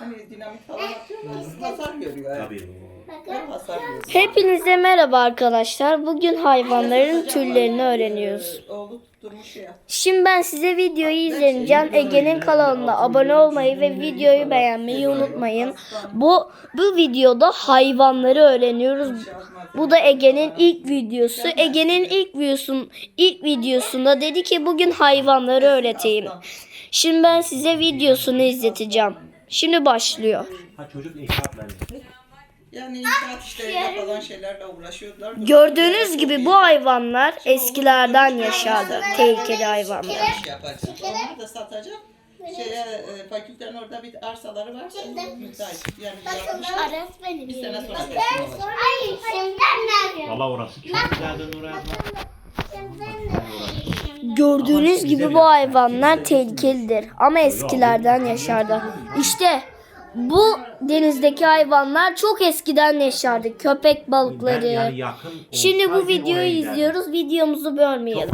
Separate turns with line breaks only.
Hani dinamit falan atıyorlar. Hasar görüyor. yani.
Tabii.
Hep hasar görüyor.
Hepinize merhaba arkadaşlar. Bugün hayvanların türlerini öğreniyoruz.
Oğlu tutturmuş ya.
Şimdi ben size videoyu izleyeceğim. Ege'nin kanalına abone olmayı ve videoyu beğenmeyi unutmayın. Bu bu videoda hayvanları öğreniyoruz. Bu da Ege'nin ilk videosu. Ege'nin ilk videosun ilk videosunda dedi ki bugün hayvanları öğreteyim. Şimdi ben size videosunu izleteceğim. Şimdi başlıyor.
Ha çocuk inşaat mühendisi.
Yani inşaat işleriyle falan şeylerle uğraşıyorlar.
Gördüğünüz gibi bu hayvanlar eskilerden yaşadı. Tehlikeli hayvanlar.
iş. Onları da satacak. Şeye, e, fakültenin orada bir arsaları var. Müsait. Yani yapmışlar.
Aras benim.
Bir sene sonra.
Hayır senden ne
Valla orası çok güzeldi Nuray abla.
Gördüğünüz gibi bu hayvanlar tehlikelidir ama eskilerden yaşardı. İşte bu denizdeki hayvanlar çok eskiden yaşardı. Köpek balıkları. Şimdi bu videoyu izliyoruz. Videomuzu bölmeyelim.